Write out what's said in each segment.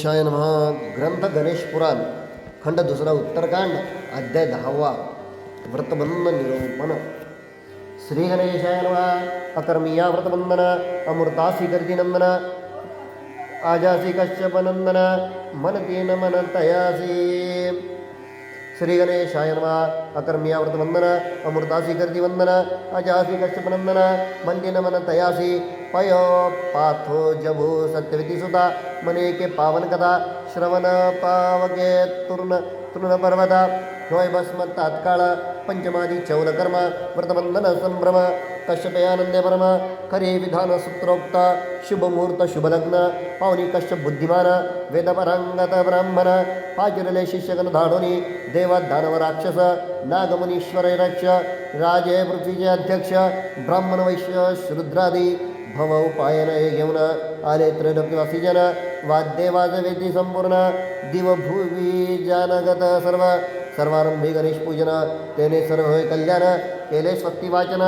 गणेशाय नम। ग्रंथ गणेश पुराण, खंड दुसरा उत्तरकांड, अध्याय दहावा व्रतबंध निरूपण श्री गणेशाय नम। अकर्मीया व्रतबंधन अमृतासी गर्दिनंदन आजासी कश्यप नंदन मन तीन मन नमः गर्दिवंदन अजासी कश्यप नंदन मंडी नमन तयासी पयो पाथो जबो सत्यवती सुता मने के पावन कथा श्रवण पावके तुर्ण तृण पर्वता भस्म तात्काळ पंचमादि चौलकर्म व्रतबंधन संभ्रम। कश्यपयानंदे परम खरे विधान सूत्रोक्त, शुभमुहूर्त, शुभलग्न पावनी कश्यप बुद्धिमान वेदपरांगत ब्राह्मण पाजिरले शिष्यगण धाडोनी देव दानव राक्षस नागमुनीश्वर रक्ष राजे पृथ्वीचे अध्यक्ष, ब्राह्मण वैश्य शूद्रादी, भव उपायन हे घेऊन आले त्रैलोक्यवासी जन वाद्ये वाजवेती संपूर्ण, दिवभुवी जानगत सर्व सर्वारंभी गणेश पूजन तेने सर्व होय कल्याण, केले स्वस्ती वाचन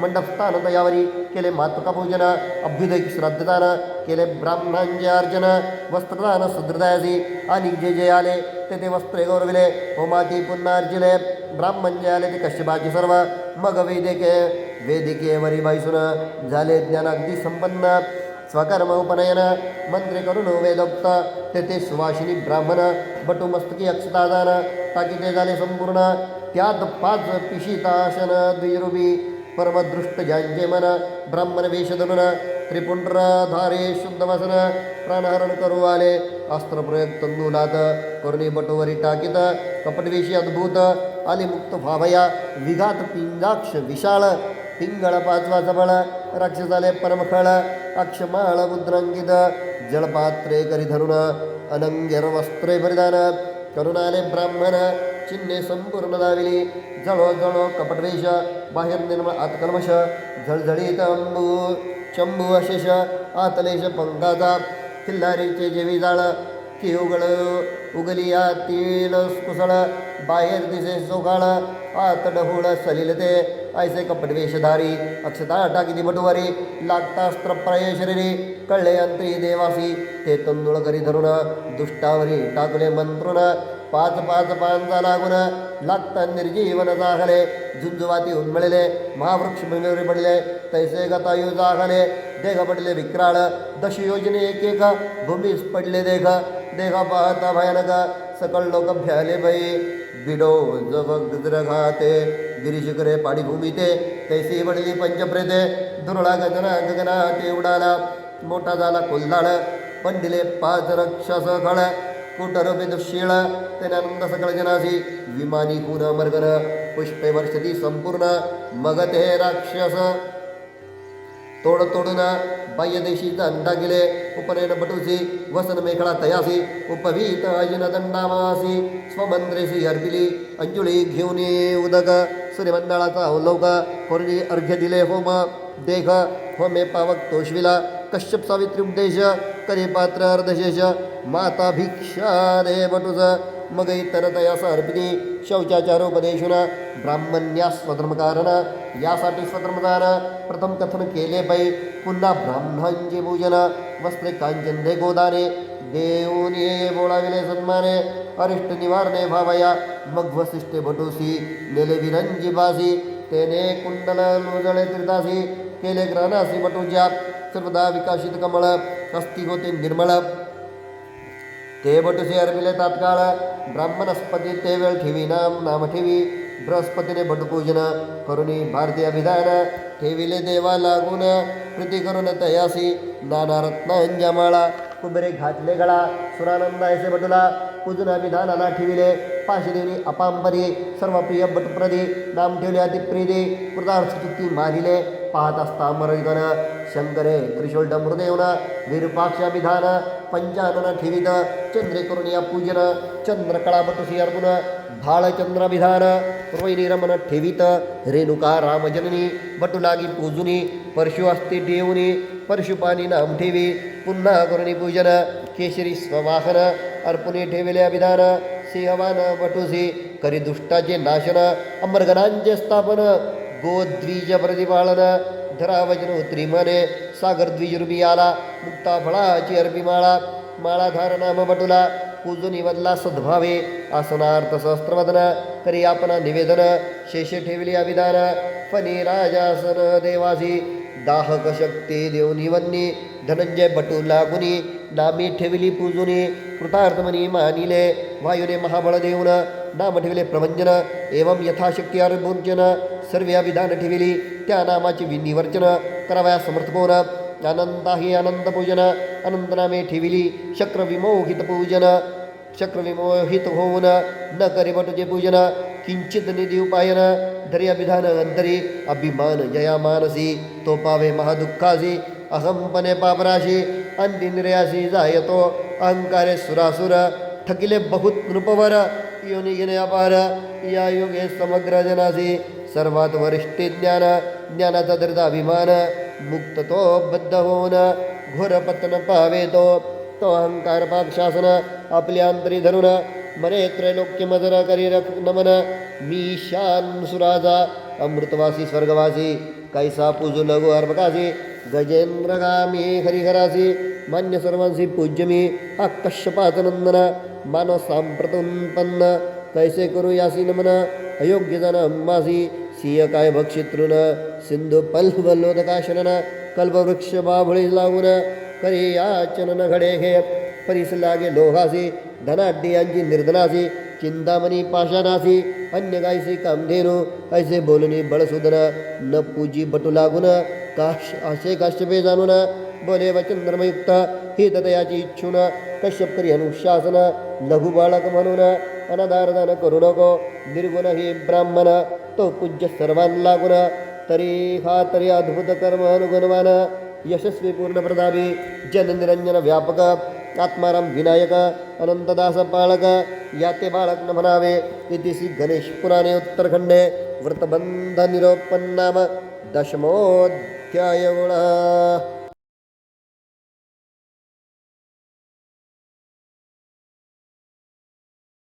मंडपस्थान दयावरी केले मातुका पूजन अभ्युदय श्राद्धदान, केले ब्राह्मणांचे अर्जन वस्त्रदान सुदृदयासी आणि जे जे आले, ते ते वस्त्रे गौरविले, होमाती पुन्हा अर्जिले ब्राह्मण जे आले ते कश्यपाची सर्व, मग वेदिके वेदिकेवरी बाईसून, झाले ज्ञान अगदी संपन्न, स्वकर्म उपनयन, मंत्रे करून वेदोक्त तेथे सुवासिनी ब्राह्मण, बटू मस्तकी अक्षतादान ताकी झाले संपूर्ण त्यात पाच पिशिताशन द्विरुबी परमदृष्ट ज्यांचे ब्राह्मण वेश धरून त्रिपुंड्रधारे शुद्धवसन, प्राणहरण करू आले अस्त्रप्रयोग तंदुलात करुणी टाकीत कपटवेशी अद्भुत आले मुक्त विघात पिंजाक्ष विशाळ पिंगळ पाचवा सबळ राक्षसाले परमखळ अक्षमाळ मुद्रांकित जलपात्रे करी धरून अनंग्यर वस्त्रे परिधान करुणाले ब्राह्मण चिन्हे संपूर्ण दाविली जळो जळो कपटवेश बाहेर निर्मळ आतकल्मश झळझळीत अंबू चंबू अशेष आतलेश पंकाचा किल्लारीचे जेवी जाळ की उघड उगलिया तीळ कुसळ बाहेर दिसे सोकाळ ऐसे कपटवेशधारी अक्षता टाकिती बटुवारी लागतास्त्र प्रय शरीरी कळले अंतरी देवासी ते तंदुळ करी धरून दुष्टावरी टाकले मंत्रुन पाच पाच पांचा लागून लागता निर्जीवन जागले झुंजुवाती उन्मळले, महावृक्ष भूमीवर पडले, तैसे गतायु जागले, देह पडले विक्राळ, दश योजने एक एक भूमीस पडले देख, देह पाहता भयानक, सकळ लोक भ्याले बाई बिडो जग गजरघाते. गिरीशिखरे पाडीभूमी ते तैसी पडली पंचप्रेते दुर्ळा गगना गगना ते उडाला मोठा झाला कोल्हाळ, पंडिले पाच रक्षस खळ कुटर दुशीळ तेनानंद सकळ जनासी विमानी कुन मर्गन पुष्पे वर्षती संपूर्ण मगते राक्षस तोड तोडून बाह्यदेशी दंडा गेले उपनयन बटुसी वसन मेखळा तयासी उपवीत अजिन दंडामासी स्वमंत्रेसी अर्पिली अंजुळी घेऊन ये उदक सूर्यमंडळाचा अवलोक पूर्वी अर्घ्य दिले होम देख होमे पावक तोषविला कश्यप सावित्री उपदेश करे पात्र अर्धशेष माता भिक्षा दे बटुज मग इतर तयास अर्पिणी शौचाचारोपदेशुन ब्राह्मण्या स्वधर्मकारण यासाठी स्वधर्मदान, प्रथम कथन केले पै, पुन्हा ब्राह्मणांचे पूजन, वस्त्रे दे गोदाने देऊन ये बोळाविले सन्माने, अरिष्ट निवारणे भावया मग वसिष्ठे भटोसी नेले विरंजी बासी, तेने कुंडल लोजळे त्रिदासी, केले ग्रहणासी बटूच्या सर्वदा विकासित कमळ अस्ति होते निर्मळ। ते बटुसे अर्पिले तात्काळ ब्राह्मणस्पती ते वेळ ठेवी नाम नाम ठेवी। बृहस्पतीने बटपूजन, करुणी भारतीय विधान ठेविले देवा लागून, प्रीती करून तयासी नाना रत्नांजमाळा कुबेरे घातले गळा, सुरानंद ऐसे बटुला, पूजना विधानाला ठेविले, पाशदेवी अपांबरी सर्व प्रिय बटप्रदी, नाम ठेवले अतिप्रियदे कृतार्थचित्ती मानिले। पाहत असता मरगण शंकरे त्रिशोल्ड मृदेवन विरूपाक्षाभिधान पंचानन ठेवित चंद्रेकरुणिया पूजन चंद्रकळा बटुसी अर्जुन भाळचंद्र विधान रोहिणी ठेवित रेणुका रामजननी बटुलागी पूजुनी परशु असते ठेवुनी परशुपानी नाम ठेवी पुन्हा करुणी पूजन केशरी स्ववाहन अर्पुनी ठेविले अभिधान सिंहवान बटुसी करी दुष्टाचे नाशन अमरगणांचे स्थापन गोद्विज प्रतिपालन धरावचन त्रिमने सागर द्विजरुपी आला मुक्ता फळाची अर्पिमाळा माळाधार नाम बटुला पूजून वदला सद्भावे आसनार्थ सहस्त्रवदन करी आपण निवेदन शेषे ठेवली अभिधान फणी राजासन देवासी दाहक शक्ती देऊनी वन्नी धनंजय बटुला गुणी नामी ठेवली पूजुनी कृतार्थ मनी मानिले, वायुने महाबळ देऊन नाम ठेवले प्रभंजन एवं यथाशक्ती अर्भुंजन सर्व अभिधान ठेवली, त्या नामाची विनिवर्चन करावया समर्थ कोण आनंदाही आनंद पूजन अनंत नामे ठेविली शक्र विमोहित पूजन शक्र विमोहित होऊन, न करी बटुचे पूजन, किंचित निधी उपायन, धरी अंतरी, अभिमान जया मानसी तो पावे महादुःखासी अहंपणे पापराशी जायतो अहंकारे सुरासुर ठकिले बहुत नृपवर योनी गेले अपार या योगे समग्र जनासी सर्वात वरिष्ठे ज्ञान ज्ञानाचा दर्जा अभिमान मुक्त तो बद्ध होऊन घोर पतन पावे तो तो अहंकार पाप शासन आपल्या अंतरी धरून मरे त्रैलोक्य मजर करी रख नमन मी शान सुराजा अमृतवासी स्वर्गवासी कैसा पूजू लघु अर्भकासी गजेंद्रगामी हरिहरासी मान्य सर्वांसी पूज्य मी आकश्यपातनंदन मानव कैसे करू यासी नमन अयोग्य जन अंबासी सिंह काय भक्षितृन सिंधू पल्वलोदकाशनन कल्पवृक्ष बाभळी लावून करी याचनन घडे घे परीस लागे लोहासी धनाढ्यांची निर्धनासी चिंतामणी पाषाणासी अन्य गायसी कामधेनु, ऐसे बोलणी बळसुदन न पूजी बटू लागून काश असे काश्यपे जाणून बोले वचंद्रमयुक्त ही तयाची इच्छून कश्यप करी अनुशासन लघु बाळक म्हणून अनादारदान करू नको निर्गुण ही ब्राह्मण तो पूज्य सर्वांना लागून, तरी हा तरी अद्भुत कर्म अनुगुणवान, यशस्वी पूर्ण प्रतापी जननिरंजन व्यापक, आत्माराम विनायक, अनंतदास बाळक या ते बाळक न म्हणावे श्री गणेश पुराणे उत्तरखंडे व्रतबंध निरोपन्नाम दशमोऽध्याय गुणः